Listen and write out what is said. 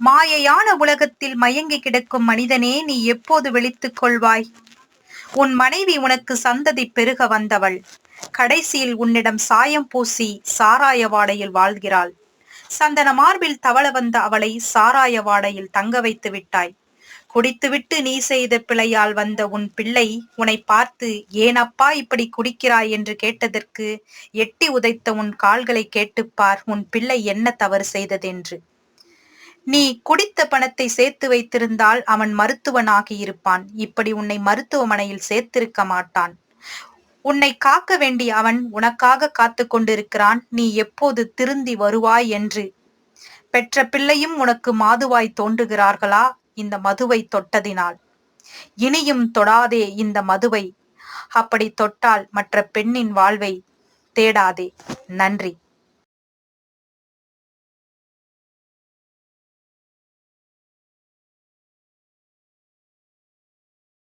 மாயையான உலகத்தில் மயங்கி கிடக்கும் மனிதனே நீ எப்போது விழித்துக் கொள்வாய்? உன் மனைவி உனக்கு சந்ததி பெருக வந்தவள். கடைசியில் உன்னிடம் சாயம் பூசி சாராய வாடையில் வாழ்கிறாள். சந்தன மார்பில் தவள வந்த அவளை சாராய வாடையில் தங்க வைத்து விட்டாய். குடித்துவிட்டு நீ செய்த பிழையால் வந்த உன் பிள்ளை உன்னை பார்த்து ஏனப்பா இப்படி குடிக்கிறாய்? என்று கேட்டதற்கு எட்டி உதைத்த உன் கால்களை கேட்டுப்பார். உன் பிள்ளை என்ன தவறு செய்ததென்று? நீ குடித்த பணத்தை சேர்த்து வைத்திருந்தால் அவன் மருத்துவனாகி இருப்பான் இப்படி உன்னை மருத்துவமனையில் சேர்த்திருக்க மாட்டான். உன்னை காக்க வேண்டிய அவன் உனக்காக காத்து கொண்டிருக்கிறான். நீ எப்போது திருந்தி வருவாய் என்று பெற்ற பிள்ளையும் உனக்கு மாதுவாய் தோன்றுகிறார்களா? இந்த மதுவை தொட்டதினால். இனியும் தொடாதே இந்த மதுவை. அப்படி தொட்டால் மற்ற பெண்ணின் வாழ்வை தேடாதே. நன்றி.